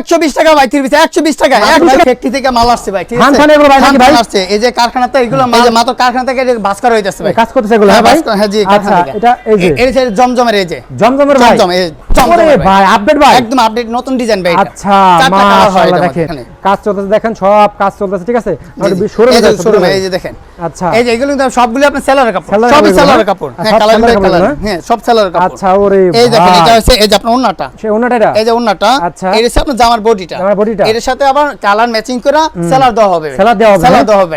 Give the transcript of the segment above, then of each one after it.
একশো বিশ টাকা ভাই থ্রি পিস একশো বিশ টাকা মাত্র এক বিশ টাকা। ফ্যাক্টরি থেকে মাল আসছে ভাই ঠিক আছে ফান এগুলো ভাই নাকি ধান ফান ভাই? আসছে এই যে কারখানাতে এগুলো মাল মাত্র কারখানা থেকে ভাস্কর করা ভাই কাজ করতেছে এগুলো হ্যাঁ হ্যাঁ ভাই হ্যাঁ জি আচ্ছা এটা এই যে এ- যে জমজমের এই যে জমজমের ভাই জমজম, এই ভাই। ভাই আপডেট ভাই একদম আপডেট নতুন ডিজাইন ভাই আচ্ছা চারটা কালার হয় মাশাআল্লাহ দেখেন কাজ চলতেছে দেখেন সব কাজ চলতেছে ঠিক আছে। শোরুমে এই যে? এই দেখেন আচ্ছা এই যে এগুলো সবগুলো আপনার সেলারের কাপড় সেলারের সেলারের কাপড় আচ্ছা, হ্যাঁ কালার কালার হ্যাঁ সব সেলারের কাপড় আচ্ছা ওরে এই দেখেন এটা হচ্ছে এই যে আপনার ওন্নাটা সে ওনাটা এই যে ওন্নাটা আচ্ছা। এর হচ্ছে আপনার জামার বডিটা জামার bodyটা। এর সাথে আবার কালার ম্যাচিং করে সেলার দেওয়া হবে। সেলার দেওয়া হবে, সেলার? দেওয়া হবে।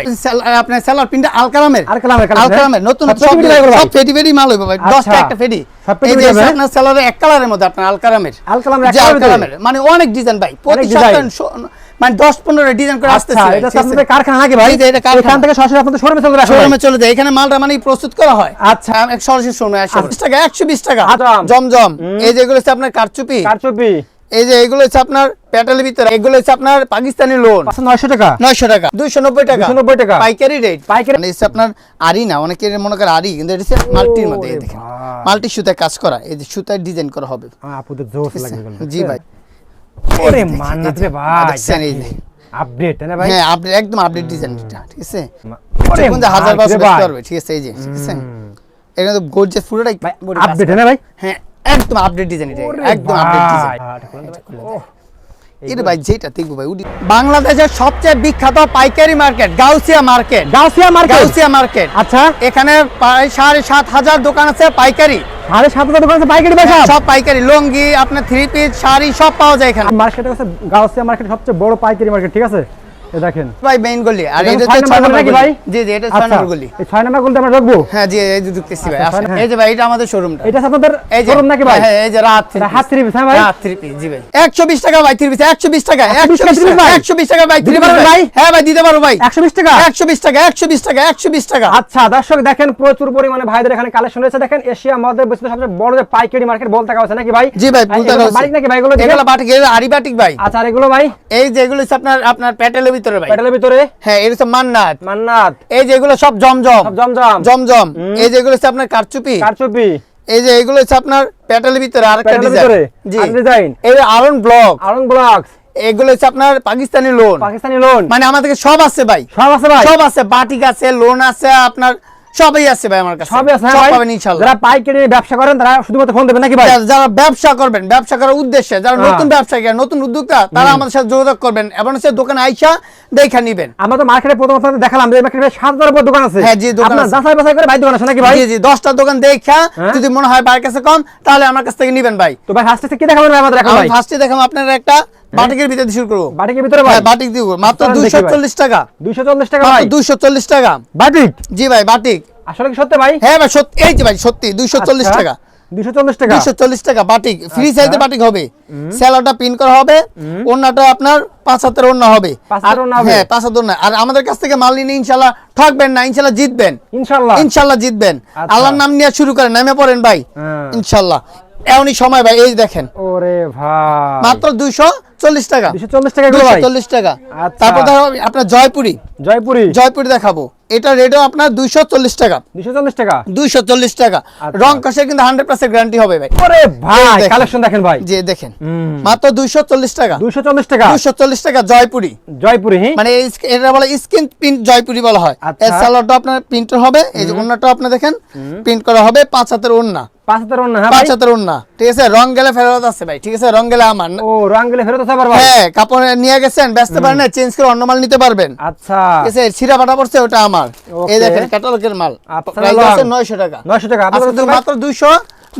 আপনার সেলার প্রিন্ট আলকালামের আলকালামের, আলকালামের? নতুন সব সব? ফেটি ফেটি মাল হবে ভাই। আচ্ছা। 10টা একটা ফেটি এই যে আপনার সেলারের এক কালারের মধ্যে আপনার আলকালামের আলকালামের মানে অনেক ডিজাইন ভাই। প্রতি সপ্তাহে মানে 10 15 ডিজাইন করে আচ্ছা আসতেছে এটা তো আপনাদের কারখানা নাকি ভাই? এটা কারখানা। থেকে সরাসরি আপনাদের শোরুমে চলে আসে শোরুমে চলে যায়। এখানে মালটা মানে প্রস্তুত করা হয়। আচ্ছা। সরাসরি শোরুমে আসে। 20 টাকা 120 টাকা। আচ্ছা। জমজম। এই যেগুলো হচ্ছে আপনার কারচুপি। কারচুপি। এই যে এগুলো হচ্ছে আপনার প্যাটেলের ভিতরে এগুলো হচ্ছে আপনার পাকিস্তানি লোন নয়শো টাকা? 900 টাকা। 290 টাকা। 290 টাকা। পাইকারি রেট পাইকারি- মানে হচ্ছে আপনার আরি না অনেকের মনে করে আরি কিন্তু এটা হচ্ছে মাল্টির মধ্যে দেখেন। মাল্টি সুতায় কাজ করা এই যে সুতায় ডিজাইন করা হবে। হ্যাঁ, আপুদের জোশ লাগে জি ভাই। ওরে মান্নাত রে ভাই দেখছেন এই যে। আপডেট না ভাই? হ্যাঁ আপডেট একদম আপডেট ডিজাইন এটা ঠিক আছে? ওরে হাজার মার বারোশো রে বেচতে ভাই। পারবে ঠিক আছে এই যে ঠিক আছে? এটা তো গোর্জিয়াস পুরোটাই ভাই body কাজ আপডেট না ভাই? হ্যাঁ। একদম আপডেট ডিজাইন এটা একদম আপডেট ডিজাইন ভাই। এটা ভাই যেটা দেখব ভাই উডি- বাংলাদেশের সবচেয়ে বিখ্যাত পাইকারি market Gausia market. Gausia market? Gausia market. আচ্ছা। এখানে প্রায় সাড়ে সাত হাজার দোকান আছে পাইকারি। সাড়ে সাত হাজার দোকান আছে পাইকারি ভাই সব? পাইকারি লুঙ্গি আপনার থ্রি পিস শাড়ি সব পাওয়া যায় এখানে। মার্কেট হচ্ছে গাউসিয়া মার্কেট সবচেয়ে বড় পাইকারি মার্কেট ঠিক আছে? দেখেন। ভাই মেইন গলি। আর এটা এটা হচ্ছে ছয় নম্বর নম্বর গলি। জি জি এটা ছয় আচ্ছা নম্বর গলি। এই ছয় নম্বর গলিতে আমরা ঢুকবো? হ্যাঁ জি এই যে ঢুকতেছি ভাই। আচ্ছা, আসেন। ছয়- এই যে ভাই এটা আমাদের শোরুমটা এটা আপনাদের শোরুম নাকি ভাই? হ্যাঁ এই যে রাত এটা হাত থ্রি পিস হ্যাঁ ভাই? রাত থ্রি পিস জি ভাই। 120 টাকা ভাই থ্রি পিস 120 টাকা 120 ভাই? 120 টাকা ভাই থ্রি পিস ভাই? হ্যাঁ ভাই দিতে পারো ভাই। একশো বিশ টাকা? 120 টাকা 120 টাকা 120 টাকা। আচ্ছা দর্শক দেখেন প্রচুর পরিমাণে ভাইদের এখানে কালেকশন রয়েছে। দেখেন এশিয়া মহাদেশ বিশ্বের সবচেয়ে বড় যে পাইকারি মার্কেট বলতে আছে নাকি ভাই? জি ভাই বলতে। নাকি ভাই এগুলো এগুলো বাটিক আরি বাটিক ভাই। আচ্ছা আর এগুলো ভাই? এই যে এগুলো আপনার আপনার প্যাটেলের ভিতরে ভাই। প্যাটেলের ভিতরে? হ্যাঁ এটা হচ্ছে মান্নাত। মান্নাত। এই যে এগুলো সব জমজম। জমজম। জমজম। এই যেগুলো হচ্ছে আপনার কারচুপি। কারচুপি। এই যে এগুলো হচ্ছে আপনার প্যাটেলের ভিতরে আর একটা ডিজাইন এই আরন ব্লক। Iron block. এগুলো হচ্ছে আপনার পাকিস্তানি লোন পাকিস্তানি লোন মানে আমাদের সব আছে ভাই। সব আছে ভাই? সব আছে। বাটিক আছে লোন আছে আপনার সবই আছে ভাই আমার কাছে। সবই আছে হ্যাঁ সব পাবেন ইনশাআল্লাহ। যারা পাইকারি ব্যবসা করেন তারা শুধুমাত্র ফোন দেবেন নাকি ভাই? যারা- ব্যবসা করবেন ব্যবসা করার উদ্দেশ্যে যারা হ্যাঁ। নতুন ব্যবসায়ী নতুন উদ্যোক্তা তারা আমাদের সাথে যোগাযোগ করবেন এবং হচ্ছে দোকানে আইসা দেখা নিবেন। আমরা তো মার্কেটে প্রথম আপনাদের দেখালাম যে মার্কেটে সাত হাজার উপর দোকান আছে। হ্যাঁ, জি, দোকান আপনার। যাচাই বাছাই করে ভাই দোকান আছে নাকি ভাই? জি জি দশটা দোকান দেখা হ্যাঁ। যদি মনে হয় ভাইয়ের কাছে কম তাহলে আমার কাছ থেকে নিবেন ভাই। তো ভাই ফার্স্টে কি দেখাবেন ভাই আমাদের এখন ভাই? ফার্স্টে দেখাম আপনার একটা বাটিকের ভিতরে শুরু করব। বাটিকের ভিতরে ভাই। হ্যাঁ বাটিক দিব মাত্র চলেন দেখি দুইশো ভাই। চল্লিশ টাকা। দুইশো চল্লিশ টাকা ভাই। দুইশো চল্লিশ টাকা। বাটিক? জি ভাই বাটিক। আসলে কি সত্যি ভাই? হ্যাঁ ভাই সত্যি এই যে ভাই সত্যি দুইশো চল্লিশ আচ্ছা, টাকা। দুইশো চল্লিশ টাকা? দুইশো চল্লিশ টাকা বাটিক। ফ্রি আচ্ছা। সাইজের বাটিক হবে। স্যালাডটা পিন করা হবে। ওন্নাটা আপনার পাঁচ হাতের ওন্না হবে। আর হাতের হবে? হ্যাঁ পাঁচ হাতের ওন্না আর আমাদের কাছ থেকে মাল ঠকবেন না ইনশাল্লাহ জিতবেন। ইনশাল্লাহ। ইনশাল্লাহ জিতবেন। আচ্ছা। আল্লাহর নাম নিয়ে শুরু করেন নামে পড়েন ভাই। হ্যাঁ। ইনশাল্লাহ। এমনই সময় ভাই এই দেখেন। ওরে ভাই। মাত্র দুইশো চল্লিশ টাকা। দুশো চল্লিশ টাকা চল্লিশ টাকা। আচ্ছা। তারপর ধরো আপনার জয়পুরি। জয়পুরি। জয়পুরি দেখাবো। এটা রেটও আপনার দুইশো চল্লিশ টাকা। দুইশো চল্লিশ টাকা? দুইশো চল্লিশ টাকা। আচ্ছা। রং কষে কিন্তু হান্ড্রেড পার্সেন্ট গ্যারান্টি হবে ভাই। ওরে ভাই কালেকশন দেখেন ভাই। যে দেখেন। মাত্র দুইশো চল্লিশ টাকা। দুইশো চল্লিশ টাকা? দুইশো চল্লিশ টাকা জয়পুরি। জয়পুরি হ্যাঁ মানে এটা বলে স্ক্রিন প্রিন্ট জয়পুরি বলা হয়। আচ্ছা। এর সালোয়ারটা আপনার প্রিন্টার হবে। এই যে ওন্নাটা আপনি দেখেন। প্রিন্ট করা হবে পাঁচ হাতের ওন্না পাঁচ হাজার অন্য হ্যাঁ পাঁচ হাতের ওন্না ঠিক আছে? রং গেলে ফেরত আছে ভাই। ঠিক আছে? রং গেলে আমার। ও রং গেলে ফেরত আছে হ্যাঁ কাপড় নিয়ে গেছেন ব্যস্ত পারেন না চেঞ্জ করে অন্য মাল নিতে পারবেন। আচ্ছা। ঠিক আছে? ছিঁড়া ফাটা পড়ছে ওটা আমার। Okay. এই দেখেন ক্যাটালগের মাল। আচ্ছা, প্রাইস আছে টাকা। আপনাদের? মাত্র দুইশো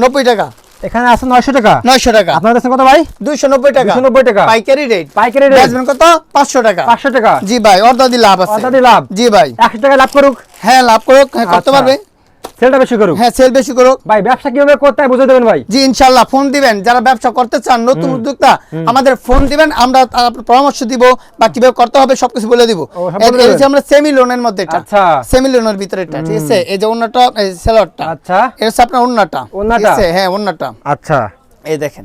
নব্বই টাকা। এখানে আছে নয়শো টাকা? নয়শো টাকা। আপনার কাছে কত ভাই? দুইশো নব্বই টাকা। 290 টাকা। পাইকারি রেট পাইকারি রেট বেচবেন কত? পাঁচশো টাকা। পাঁচশো টাকা। জি ভাই অর্ধা লাভ আছে। অর্ধা লাভ। জি ভাই। একশো টাকা লাভ করুক। হ্যাঁ লাভ করুক। হ্যাঁ করতে আচ্ছা। পারবে। সেলটা বেশি করুক। হ্যাঁ সেল বেশি করুক। ভাই ব্যবসা কীভাবে করতে হয় বুঝে দেবেন ভাই। জি ইনশাল্লাহ ফোন দিবেন। যারা ব্যবসা করতে চান নতুন উদ্যোক্তা আমাদের ফোন দিবেন আমরা পরামর্শ দিব বা কীভাবে করতে হবে সবকিছু বলে দিব? হচ্ছে আমরা সেমি লোনের মধ্যে এটা। আচ্ছা। সেমি লোনের ভিতরে এটা ঠিক আছে? এই যে অন্যটা এই সেলরটা আচ্ছা। এটা হচ্ছে আপনার অন্যটা ওড়নাটা? হ্যাঁ অন্যটা আচ্ছা। এই দেখেন।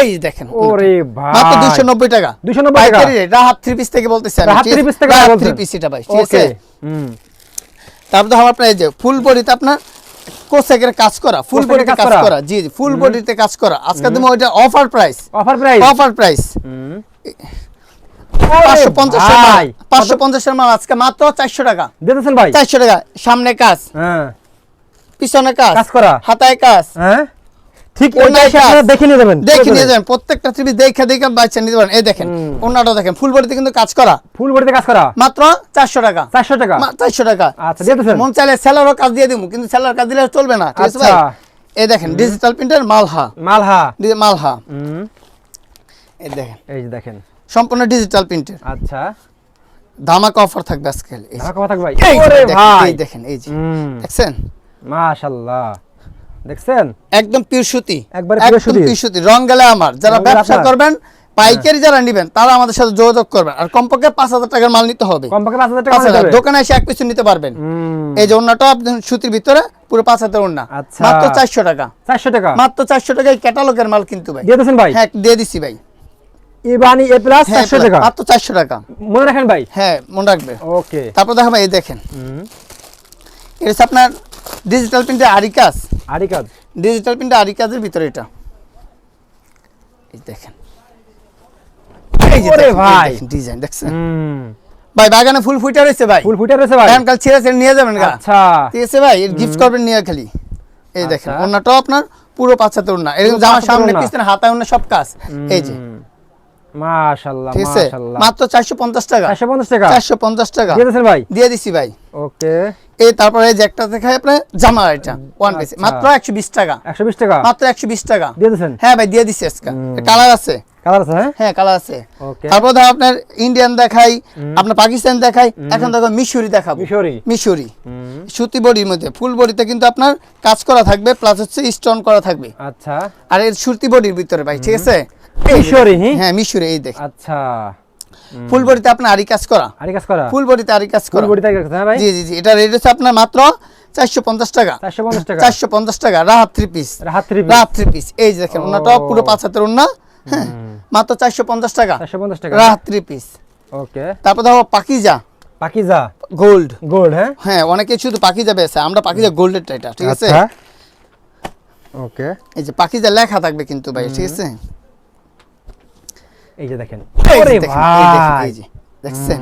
এই দেখেন ওরে ভাই। মাত্র দুইশো নব্বই টাকা। 290 টাকা? রাহাত থ্রি পিস থেকে বলতেছি আমি, রাহাত ঠিক আছে? three piece থেকে রাহাত বলছেন? three piece এটা ভাই ঠিক আছে? হুম। তারপর ধরো আপনার এই যে ফুল বডিতে আপনার কোসেকের কাজ করা ফুল বডিতে কাজ করা? জি ফুল বডিতে কাজ করা। আজকে তুমি ওইটা offer price offer price offer price পাঁচশো পঞ্চাশের মাল আজকে মাত্র চারশো টাকা। দিতেছেন ভাই? চারশো টাকা। সামনে কাজ। হ্যাঁ। পিছনে কাজ। কাজ করা? হাতায় কাজ। হ্যাঁ। ঠিক। আপনারা দেখে নিয়ে যাবেন দেখে নিয়ে যাবেন। প্রত্যেকটা টিভি দেখে দেখে বাচ্চা নিতে পারেন। এই দেখেন দেখেন ফুল বডিতে কিন্তু কাজ করা। ফুল বডিতে কাজ করা? মাত্র চারশো টাকা। চারশো টাকা? চারশো টাকা। আচ্ছা দিয়ে মন চাইলে সেলারও কাজ দিয়ে দিব কিন্তু সেলার কাজ দিলে চলবে না। ঠিক আছে ভাই? আচ্ছা। এই দেখেন ডিজিটাল প্রিন্টার মালহা। মালহা। মালহা। এই দেখেন। এই দেখেন। সম্পূর্ণ ডিজিটাল প্রিন্টার আচ্ছা। ধামাকা অফার থাকবে আজকে। কথা ভাই। এই দেখেন, এই যে। দেখছেন? মাশাআল্লাহ দেখছেন? একদম পিওর সুতি। একবারে পিওর সুতি। রং গেলে আমার। যারা ব্যবসা করবেন পাইকারি যারা নেবেন তারা আমাদের সাথে যোগাযোগ করবেন। আর কমপক্ষে পাঁচ হাজার টাকার মাল নিতে হবে। টাকা। দোকানে এসে এক পিছু নিতে পারবেন। এই যে অন্যটা আপনি সুতির ভিতরে পুরো পাঁচ হাজার ওন্না। আচ্ছা। মাত্র চারশো টাকা। চারশো টাকা? মাত্র চারশো টাকায় ক্যাটালগের মাল কিন্তু ভাই। দিয়ে ভাই? হ্যাঁ দিয়ে দিছি ভাই। ইবানি এ প্লাস হ্যাঁ চারশো টাকা? মাত্র চারশো টাকা। মনে রাখেন ভাই? হ্যাঁ মনে রাখবে। ওকে তারপর দেখো ভাই দেখেন। এটা আপনার ডিজিটাল প্রিন্টে আরি কাজ। আরি কাজ। ডিজিটাল প্রিন্টে আরি কাজের ভিতরে এটা। এই দেখেন। দেখেন, ভাই। ডিজাইন দেখছেন? ভাই বাগানে ফুল ফুটে রয়েছে ভাই। ফুল ফুটে রয়েছে ভাই। এখন কাল ছেড়ে ছেড়ে নিয়ে যাবেন আচ্ছা। ঠিক আছে ভাই গিফট করবেন নিয়ে খালি। এই দেখেন আচ্ছা। ওনাটাও আপনার পুরো পাঁচাতে ওনা এরকম পুরো জামার সামনে পিছনে হাতায় ওনা সব কাজ। এই যে। মাশাআল্লাহ মাশাআল্লাহ মাত্র চারশো পঞ্চাশ টাকা। চারশো পঞ্চাশ টাকা? চারশো পঞ্চাশ টাকা। দিয়ে দিতেছেন ভাই? দিয়ে দিছি ভাই। ওকে। এই তারপরে যে একটা দেখায় আপনার জামা এটা ওয়ান পিস আচ্ছা। মাত্র একশো বিশ টাকা। একশো বিশ টাকা? মাত্র একশো বিশ টাকা। দিয়ে হ্যাঁ ভাই দিয়ে দিছি আজকে। কালার আছে। কালার আছে হ্যাঁ? হ্যাঁ কালার আছে। ওকে। তারপর ধর আপনার ইন্ডিয়ান দেখাই আপনার পাকিস্তান দেখাই এখন দেখো মিশরি দেখাবো। মিশরি মিশরি সুতি বডির মধ্যে ফুল বডিতে কিন্তু আপনার কাজ করা থাকবে প্লাস হচ্ছে স্টোন করা থাকবে। আচ্ছা। আর এর সুতি বডির ভিতরে ভাই ঠিক আছে? মিশরি, হ্যাঁ মিশরি এই দেখ আচ্ছা। ফুল বডিতে আপনার আরি কাজ করা। আরি কাজ করা? ফুল বডিতে আরি কাজ ফুল করা বডি তাই হ্যাঁ ভাই? জি জি জি এটা রেট হচ্ছে আপনার মাত্র চারশো পঞ্চাশ টাকা। চারশো পঞ্চাশ টাকা। চারশো পঞ্চাশ টাকা রাহাত থ্রি পিস এটা হাত থ্রি রাহাত থ্রি পিস এই যে দেখেন ওনাটাও ও। পুরো পাঁচ হাতের ওনা হ্যাঁ? মাত্র চারশো পঞ্চাশ টাকা। চারশো পঞ্চাশ টাকা। Rahat three piece okay. তারপর দেখো পাকিজা। পাকিজা? গোল্ড। গোল্ড হ্যাঁ? হ্যাঁ অনেকে শুধু পাকিজা বেছে আমরা পাকিজা গোল্ডেরটা এটা ঠিক আছে? আচ্ছা। ওকে। এই যে পাকিজা লেখা থাকবে কিন্তু ভাই ঠিক আছে? এই যে দেখেন। এই যে দেখছেন?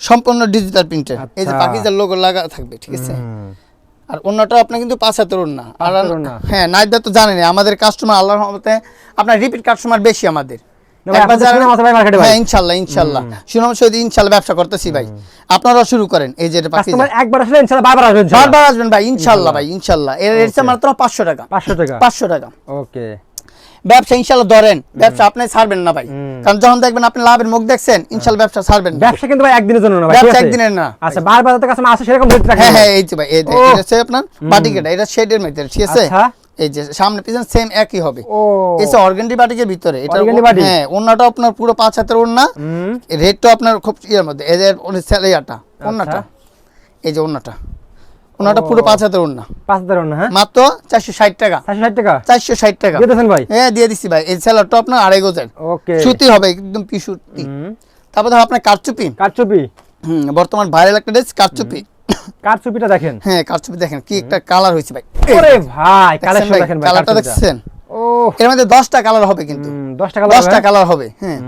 সম্পূর্ণ ডিজিটাল প্রিন্টার এই যে আচ্ছা। পাকিজার লোগো লাগা থাকবে ঠিক আছে? আর অন্যটা আপনার কিন্তু পাঁচ হাতের ওড়না। আর হ্যাঁ নাইদা তো জানেন আমাদের কাস্টমার আল্লাহর রহমতে আপনার রিপিট কাস্টমার বেশি আমাদের। না। হ্যাঁ ইনশাল্লাহ ইনশাল্লাহ। সুনাম সহিত ইনশাল্লাহ ব্যবসা করতেছি ভাই। আপনারাও শুরু করেন এই যে এটা পাকিজা কাস্টমার একবার আসলে ইনশাআল্লাহ বারবার আসবেন বারবার আসবেন ভাই ইনশাল্লাহ ভাই ইনশাল্লাহ। এর মাত্র পাঁচশো টাকা। 500 টাকা। পাঁচশো টাকা। ওকে ব্যবসা ইনশাল্লাহ ধরেন। ব্যবসা আপনি ছাড়বেন না ভাই। কারণ যখন দেখবেন আপনি লাভের মুখ দেখছেন ইনশাল্লাহ ব্যবসা ছাড়বেন না। ব্যবসা কিন্তু ভাই একদিনের জন্য না ভাই ব্যবসা একদিনের না। আচ্ছা বারবার যাতে কাস্টমার আসে সেরকম রেট রাখেন হ্যাঁ হ্যাঁ এই যে ভাই এই। এটা হচ্ছে আপনার বাটিকেটা এটা শেডের মধ্যে ঠিক আছে? আচ্ছা। এই যে সামনে পিছনে সেম একই হবে। এসে অর্গানডি বাটিকের ভিতরে এটা? হ্যাঁ ওন্নাটা আপনার পুরো পাঁচ হাতের ওন্না। রেটটা আপনার খুব ইয়ের মধ্যে এদের স্যালারিটা ওন্নাটা। এই যে ওন্নাটা। ওন্নাটা পুরো পাঁচ হাতের ওন্না পাঁচ হাজার হ্যাঁ? মাত্র চারশো ষাট টাকা। চারশো ষাট টাকা? চারশো ষাট টাকা। দিয়েছেন ভাই? হ্যাঁ দিয়ে দিছি ভাই। এই আড়াই গোজের। সুতি হবে একদম তারপর ধর আপনার কারচুপি। কারচুপি? হুম বর্তমান ভাইরাল একটা ড্রেস কারচুপি। কারচুপিটা দেখেন? হ্যাঁ কারচুপি দেখেন কি একটা কালার হয়েছে ভাই। ওরে ভাই কালেকশন দেখেন ভাই কালারটা দেখছেন? ও এর মধ্যে দশটা কালার হবে কিন্তু। হুম, দশ টাকা দশটা কালার হবে হ্যাঁ।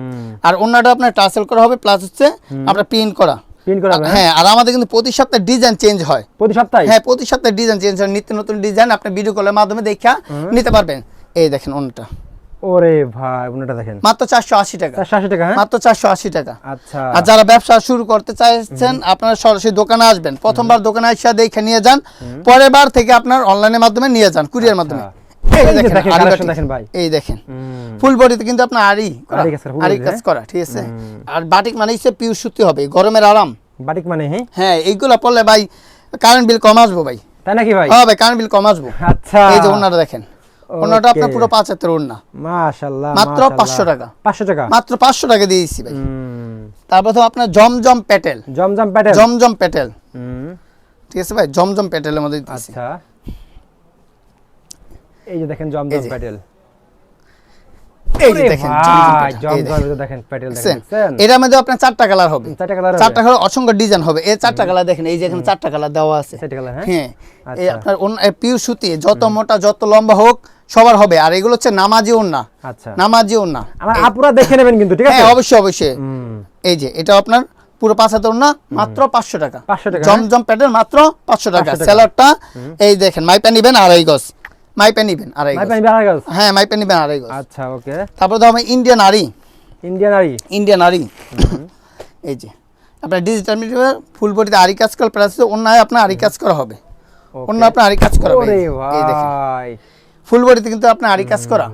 আর অন্যটা আপনার টার্সেল করা হবে প্লাস হচ্ছে আপনার প্রিন্ট করা। প্রিন্ট করা হ্যাঁ? হ্যাঁ আর আমাদের কিন্তু প্রতি সপ্তাহে ডিজাইন চেঞ্জ হয়। প্রতি সপ্তাহে? হ্যাঁ প্রতি সপ্তাহে ডিজাইন চেঞ্জ হয়। নিত্য নতুন ডিজাইন আপনি ভিডিও কলের মাধ্যমে দেখা নিতে পারবেন। এই দেখেন অন্যটা। ওরে ভাই দেখেন। মাত্র চারশো আশি টাকা। চারশো আশি টাকা হ্যাঁ? মাত্র চারশো আশি টাকা। আচ্ছা। আর যারা ব্যবসা শুরু করতে চাইছেন আপনারা সরাসরি দোকানে আসবেন। প্রথমবার দোকানে এসে দেখে নিয়ে যান। পরের বার থেকে আপনার অনলাইনের মাধ্যমে নিয়ে যান কুরিয়ার মাধ্যমে। এই দেখেন, ফুল বডিতে কিন্তু আপনার কাজ করা, হ্যাঁ? করা ঠিক আছে? আর বাটিক মানে হচ্ছে পিওর সুতি হবে গরমের আরাম। বাটিক মানে হ্যাঁ? হ্যাঁ এইগুলা পড়লে ভাই কারেন্ট বিল কম আসব ভাই। তাই নাকি ভাই? হ্যাঁ ভাই কারেন্ট বিল কম আসব। আচ্ছা। এই যে ওনাটা দেখেন ওনাটা আপনার পুরো পাঁচ হাতের ওড়না। মাশাআল্লাহ মাত্র 500 টাকা। পাঁচশো টাকা? মাত্র পাঁচশো টাকা দিয়েছি ভাই। তারপর তো আপনার জমজম প্যাটেল জমজম প্যাটেল জমজম প্যাটেল হুম, ঠিক আছে ভাই জমজম প্যাটেলের মধ্যে আচ্ছা। এই যে দেখেন জমজম। প্যাটেল। এই যে দেখেন দেখেন। দেখেন প্যাটেল এটার মধ্যে আপনার চারটা কালার হবে। চারটা হবে? চারটা কালার অসংখ্য ডিজাইন হবে। এই চারটা কালার দেখেন এই যে এখানে চারটা কালার দেওয়া আছে। চারটা colour, হ্যাঁ? হ্যাঁ এই আচ্ছা। আপনার সুতি যত মোটা যত লম্বা হোক সবার হবে। আর এগুলো হচ্ছে নামাজি ওন্না আচ্ছা। নামাজি ওন্না আমার আপুরা দেখে নেবেন কিন্তু ঠিক আছে? হ্যাঁ অবশ্যই অবশ্যই। এই যে এটা আপনার পুরো পাঁচ হাজার ওন্না মাত্র পাঁচশো টাকা। জমজম প্যাটার্ন মাত্র পাঁচশো টাকা। 500 টাকা। স্যালাডটা এই দেখেন মাইপা নিবেন আড়াই গজ। মাইপা নিবেন আড়াই ভাই গজ। পানি বেড়া গেছে হ্যাঁ মাইপা নিবেন আড়াই গজ। আচ্ছা ওকে। তারপর ইন্ডিয়ান আড়ি ইন্ডিয়ান আরি ইন্ডিয়ান আরি এই যে আপনার ডিজিটাল মিডিয়া ফুল বডিতে আরি কাজ করা প্লাস অন্যায় আপনার আরি কাজ করা হবে অন্য আপনার আরি কাজ করা হবে এই দেখেন। ফুল বডিতে কিন্তু আপনার আরি কাজ করা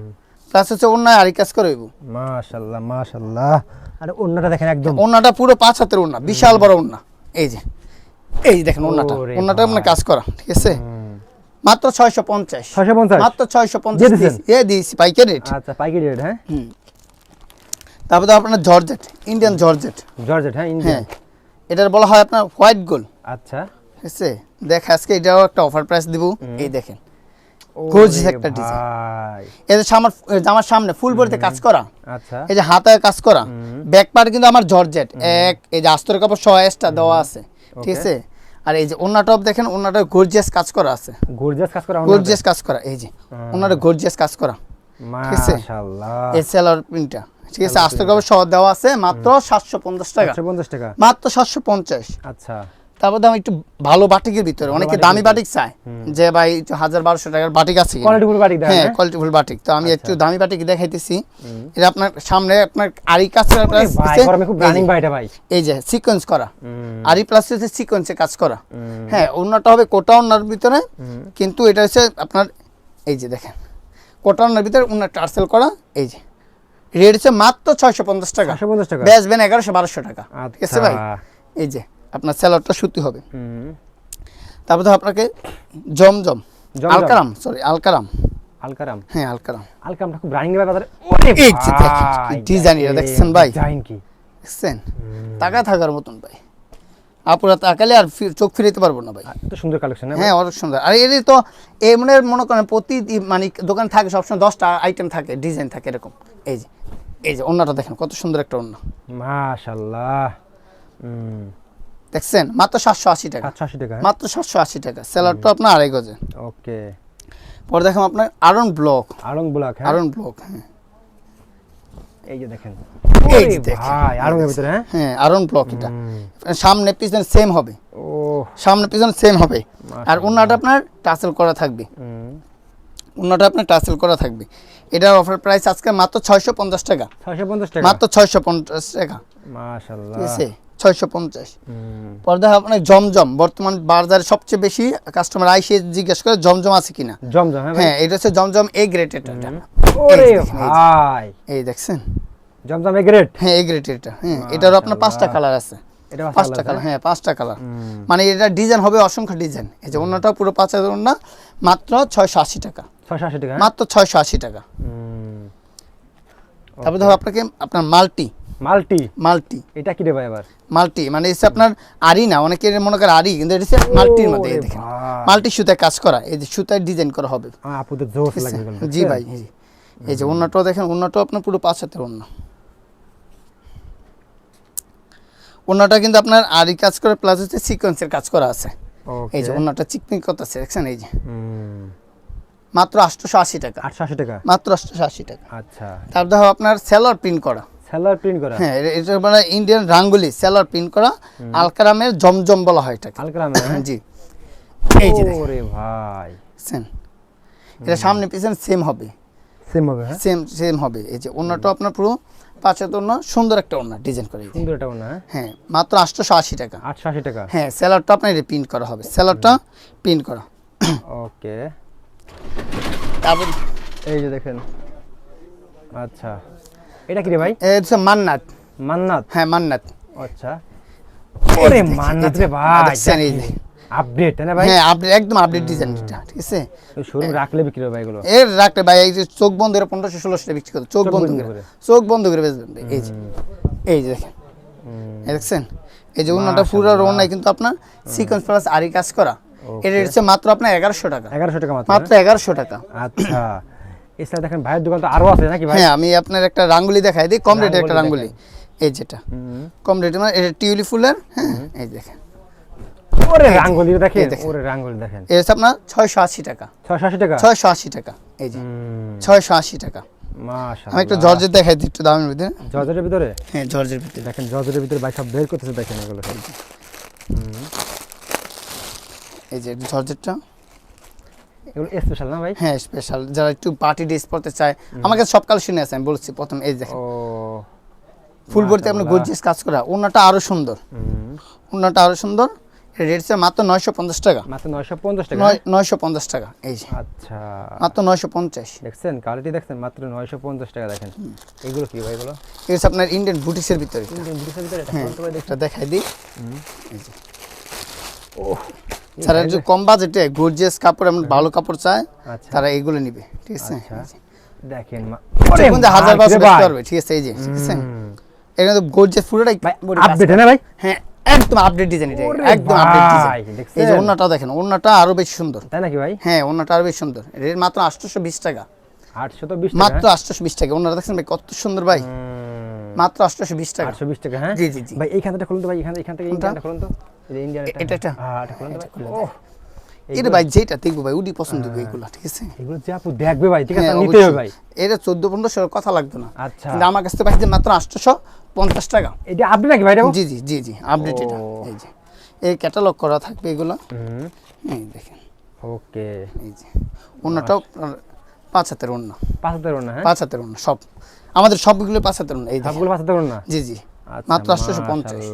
প্লাস হচ্ছে অন্যায় আরি কাজ করা হইব। মাশাআল্লাহ মাশাআল্লাহ। আরে অন্যটা দেখেন একদম। ওন্নাটা পুরো পাঁচ হাতের ওন্না বিশাল বড় ওন্না এই যে এই যে দেখেন ওন্নাটা ওরে ওন্নাটা আপনার কাজ করা ঠিক আছে? মাত্র ছয়শো পঞ্চাশ। 650 মাত্র ছয়শো পঞ্চাশ দিয়ে দিছেন? এ দিয়েছি পাইকারি রেট আচ্ছা পাইকারি রেট হ্যাঁ? তারপর আপনার জর্জেট ইন্ডিয়ান জর্জেট জর্জেট হ্যাঁ ইন্ডিয়ান এটার বলা হয় আপনার হোয়াইট গোল্ড আচ্ছা। ঠিক আছে দেখ আজকে এটাও একটা অফার প্রাইস দিব। এই দেখেন ওরে একটা design। এই যে আমার জামার সামনে ফুল বডিতে কাজ করা আচ্ছা। এই যে হাতায় কাজ করা ব্যাক পার্ট কিন্তু আমার জর্জেট এক এই যে আস্তর কাপড় সহ এক্সট্রা দেওয়া আছে। ঠিক আছে? আর এই যে ওনার টপ দেখেন ওন্নাটা গর্জিয়াস কাজ করা আছে। গর্জিয়াস কাজ করা গর্জিয়াস কাজ করা এই যে ওনাটা গর্জিয়াস কাজ করা। আছে? মাশাআল্লাহ। এই সেলার প্রিন্টটা ঠিক আছে? আস্তর কাপড় সহ দেওয়া আছে মাত্র সাতশো পঞ্চাশ টাকা। 750 টাকা। মাত্র সাতশো পঞ্চাশ। আচ্ছা। তারপর দাম একটু ভালো বাটিকের ভিতরে অনেকে দামি বাটিক চায় যে ভাই একটু হাজার বারোশো টাকার বাটিক আছে কিনা? কোয়ালিটি ফুল হ্যাঁ হ্যাঁ? Quality full batik. তো আমি একটু দামি বাটিক দেখাইতেছি। এটা আপনার সামনে আপনার আরি কাজ ভাই এই যে- সিকোয়েন্স করা। আরি প্লাস হচ্ছে সিকোয়েন্সে কাজ করা। হ্যাঁ অন্যটা হবে কোটা অন্যার ভিতরে কিন্তু এটা হচ্ছে আপনার এই যে দেখেন কোটা অন্যার ভিতরে অন্য টার্সেল করা এই যে। রেট হচ্ছে মাত্র ছয়শো পঞ্চাশ টাকা। 650 টাকা। বেচবেন এগারোশো বারোশো টাকা। ঠিক আছে আচ্ছা। ভাই? এই যে আপনার স্যালাডটা সুতি হবে। তারপর তো আপনাকে জমজম। আলকারাম সরি আলকারাম। আলকারাম? হ্যাঁ আলকারাম। আলকামটা খুব রানিং ভাই বাজারে এই দেখেন, এটা দেখছেন ভাই? ডিজাইন কি? দেখছেন? টাকা থাকার মতন ভাই। আপুরা তাকালে আর চোখ ফিরাইতে পারব না ভাই। এত সুন্দর কালেকশন হ্যাঁ অনেক সুন্দর। আর এর তো এমনি মনে করেন প্রতি মানে দোকান থাকে সবসময় দশটা আইটেম থাকে ডিজাইন থাকে এরকম। এই যে এই যে অন্যটা দেখেন কত সুন্দর একটা অন্য মাশাআল্লাহ হুম। দেখছেন? মাত্র সাতশো আশি টাকা। 780 টাকা মাত্র সাতশো আশি টাকা। স্যালাডটা আপনার আড়াই গজে। ওকে। পরে দেখেন আপনার আরন ব্লক আরং ব্লক হ্যাঁ? আরন ব্লক হ্যাঁ। এই যে দেখেন। এই যে দেখেন। ভাই আরং এর ভিতরে হ্যাঁ? হ্যাঁ আরন ব্লক এটা। সামনে পিছনে সেম হবে। ও সামনে পিছনে সেম হবে। আর অন্যটা আপনার টাসেল করা থাকবে। অন্যটা আপনার টাসেল করা থাকবে। এটার অফার প্রাইস আজকে মাত্র ছয়শো পঞ্চাশ টাকা। 650 টাকা? মাত্র ছয়শো পঞ্চাশ টাকা। মাশাআল্লাহ। ঠিক আছে? ছয়শো পঞ্চাশ। হুম, পর্দা আপনার জমজম বর্তমান বাজারে সবচেয়ে বেশি কাস্টমার আইসে জিজ্ঞেস করে জমজম আছে কিনা। জমজম হ্যাঁ হ্যাঁ এটা হচ্ছে জমজম এ গ্রেটেড এটা। এই দেখছেন? জমজম এগ্রেট হ্যাঁ এ গ্রেটেড এটা। হ্যাঁ এটারও আপনার পাঁচটা কালার আছে। পাঁচটা কালার হ্যাঁ পাঁচটা কালার মানে এটা ডিজাইন হবে অসংখ্য ডিজাইন এই যে অন্যটা পুরো পাঁচ হাজার অন্য মাত্র ছয়শো আশি টাকা। 680 টাকা হ্যাঁ? মাত্র ছয়শো আশি টাকা। তারপর ধরো আপনাকে আপনার মাল্টি মাল্টি? মাল্টি। এটা কি রে ভাই আবার? মাল্টি মানে হচ্ছে আপনার আরি না অনেকে মনে করে আরি কিন্তু এটা মাল্টির মধ্যে দেখেন। মাল্টি সুতায় কাজ করা এই যে সুতায় ডিজাইন করা হবে। আমার আপুদের জোশ ঠিক লাগে জি ভাই জি। এই যে অন্যটাও দেখেন অন্যটাও আপনার পুরো পাঁচ হাতের অন্য অন্যটা কিন্তু আপনার আরি কাজ করে প্লাস হচ্ছে সিকোয়েন্সের কাজ করা আছে। এই যে. অন্যটা চিকমিক করতেছে দেখছেন? এই যে। মাত্র আটশোশো আশি টাকা। 880 টাকা? মাত্র আটশোশো আশি টাকা। আচ্ছা। তারপর দেখো আপনার সেলার প্রিন্ট করা। সেলার প্রিন্ট করা। হ্যাঁ এটা- এটা মানে ইন্ডিয়ান রাঙ্গুলি সেলার প্রিন্ট করা আলকারামের জমজম বলা হয় এটাকে। আলকারাম জি। এই যে ওরে ভাই। দেখছেন এটা সামনে পিছনে সেম হবে। সেম হবে হ্যাঁ? সেম সেম হবে। এই যে অন্যটা আপনার পুরো পাঁচের অন্য সুন্দর একটা অন্য ডিজাইন করে। সুন্দর এটা না হ্যাঁ? হ্যাঁ মাত্র আটশোশো আশি টাকা। 880 টাকা? হ্যাঁ সেলারটা আপনার প্রিন্ট করা হবে। সেলারটা প্রিন্ট করা। ওকে। তারপর এই যে দেখেন। আচ্ছা। এটা কি রে ভাই? এ হচ্ছে মান্নাত। মান্নাত? হ্যাঁ মান্নাত। আচ্ছা। ওরে মান্নাত রে ভাই আপডেট না ভাই? হ্যাঁ আপডেট একদম আপডেট ডিজাইন এটা ঠিক আছে? শোরুম রাখলে বিক্রি হবে ভাই এগুলো। এর রাখতে ভাই এই যে চোখ বন্ধ করে পনেরোশো ষোলোশো টাকা বিক্রি করতে চোখ বন্ধ করে। করে। চোখ বন্ধ করে বেচবেন এই যে। এই যে দেখেন। দেখছেন? এই যে অন্যটা পুরো রোনায় কিন্তু আপনার সিকোয়েন্স প্লাস আরি কাজ করা। এটা হচ্ছে মাত্র আপনার এগারোশো টাকা। 1100 টাকা মাত্র মাত্র এগারোশো টাকা। হ্যাঁ? আচ্ছা। এছাড়া দেখেন ভাইয়ের দোকান তো আরও আছে নাকি ভাই? হ্যাঁ আমি আপনার একটা রাঙ্গুলি দেখাই দিই কম রেটের একটা রাঙ্গুলি। এই যেটা। কম রেটের মানে এটা টিউলি ফুলের হ্যাঁ এই দেখেন। ওরে রাঙ্গুলি দেখেন ওরে রাঙ্গুলি দেখেন। এটা আপনার ছয়শো আশি টাকা। ছয়শো আশি টাকা? ছয়শো আশি টাকা এই যে। ছয়শো আশি টাকা। আমি একটু জর্জের দেখাই দিই একটু দামের ভিতরে। জর্জেটের ভিতরে? হ্যাঁ জর্জের ভিতরে। দেখেন জর্জেটের ভিতরে ভাই সব বের করতেছে দেখেন এগুলো। এই যে জর্জেরটা এগুলো স্পেশাল না ভাই? হ্যাঁ স্পেশাল যারা একটু পার্টি ড্রেস পড়তে চায় আমার কাছে সব কালেকশন আছে আমি বলছি প্রথম এই দেখেন। ও ফুল ভর্তি আপনার গর্জিয়াস কাজ করা ওনাটা আরও সুন্দর। ওনাটা আরও সুন্দর। রেট ছিল মাত্র নয়শো পঞ্চাশ টাকা। মাত্র নয়শো পঞ্চাশ টাকা নয় নয়শো পঞ্চাশ টাকা এই যে। আচ্ছা। মাত্র নয়শো পঞ্চাশ। দেখছেন কোয়ালিটি দেখছেন মাত্র নয়শো পঞ্চাশ টাকা দেখেন। এগুলো কি ভাই এগুলো এই আপনার ইন্ডিয়ান বুটিক্সের ভিতরে। ইন্ডিয়ান ব্রিটিশের ভিতরে হ্যাঁ দেখাই দিই। এই যে। ওহ। যারা একটু কম বাজেটে গর্জিয়াস কাপড় এমন ভালো কাপড় চায় আচ্ছা। তারা এইগুলো নিবে ঠিক আছে? আচ্ছা। দেখেন মা- এটা হাজার বাস রে পারবে ঠিক আছে? এই যে ঠিক আছে? এর এটা কিন্তু গর্জিয়াস পুরোটাই আপডেট না ভাই? হ্যাঁ একদম আপডেট ডিজাইন এটা একদম আপডেট ডিজাইন এই যে ওন্নাটা দেখেন ওন্নাটা আরও বেশি সুন্দর। তাই নাকি ভাই? হ্যাঁ ওন্নাটা আরও বেশি সুন্দর। এর মাত্র আটশোশো বিশ টাকা। মাত্র আটশোশো বিশ টাকা। ওনারা দেখছেন ভাই কত সুন্দর ভাই। মাত্র আটশোশো বিশ টাকা। আটশো বিশ টাকা হ্যাঁ? জি, জি, জি। ভাই খুলুন তো ভাই এখান এখান থেকে কোনটা? খুলুন তো। ইন্ডিয়ান এ- এটা হ্যাঁ এটা খুলুন ভাই। এটা ভাই যেটা দেখব ভাই উডি পছন্দ হবে এগুলো ঠিক আছে? এগুলো যে আপু দেখবে ভাই ঠিক আছে হ্যাঁ, নিতে হবে ভাই। এটা চোদ্দ পনেরোশো কথা লাগতো না। আচ্ছা। কিন্তু আমার কাছ থেকে পাইছে মাত্র আটশোশো পঞ্চাশ টাকা। এটা আপডেট নাকি ভাই জি জি জি জি আপডেট এটা। এই যে এই ক্যাটালগ করা থাকবে এগুলো। হুম। এই দেখেন। ওকে। এই যে অন্যটাও পাঁচ হাতের অন্য পাঁচ হাজার না হ্যাঁ? পাঁচ হাতের অন্য সব। আমাদের সবগুলো পাঁচ হাতের অন্য এই সবগুলো পাঁচ হাজার না জি জি। আচ্ছা, মাত্র আটশোশো পঞ্চাশ।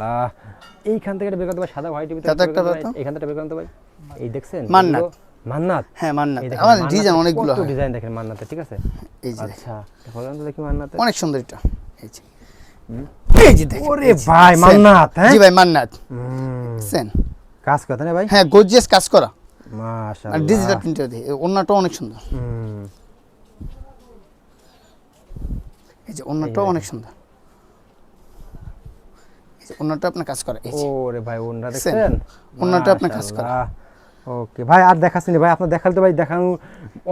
এইখান থেকে বের করতে সাদা হোয়াইট সাদা একটা। এইখান থেকে বের করতে ভাই এই দেখছেন? মান্নাত। মান্নাত? হ্যাঁ মান্নাত। দেখেন, মান্নাতের ডিজাইন অনেকগুলো কত ডিজাইন দেখেন মান্নাতে ঠিক আছে? এই যে আচ্ছা বলেন তো দেখি মান্নাতে। অনেক সুন্দর এটা। এই যে। এই যে দেখেন ওরে ভাই, মান্নাত, হ্যাঁ? জি ভাই মান্নাত। দেখছেন কাজ কথা না ভাই? হ্যাঁ গর্জিয়াস কাজ করা। আর মাশাআল্লাহ ডিজিটাল প্রিন্টার দিয়ে অন্যটাও অনেক সুন্দর। হুম, এই যে অন্যটাও অনেক সুন্দর। অন্যটা আপনার কাজ করে এই ওরে ভাই ওনরা দেখছেন? ওনাটা আপনার কাজ করা। ওকে ভাই আর দেখাচ্ছেন ভাই আপনার দেখালে তো ভাই দেখানো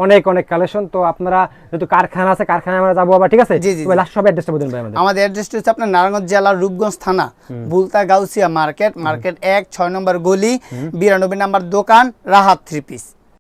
অনেক অনেক কালেকশন তো আপনারা যেহেতু কারখানা আছে কারখানায় আমরা যাব আবার ঠিক আছে? জি, জি, ভাই লাস্ট সব অ্যাড্রেসটা বলুন ভাই আমাদের। আমাদের অ্যাড্রেসটা হচ্ছে আপনার নারায়ণগঞ্জ জেলার রূপগঞ্জ থানা বুলতা গাউসিয়া মার্কেট মার্কেট এক ছয় নম্বর গলি বিরানব্বই নম্বর দোকান রাহাত থ্রি পিস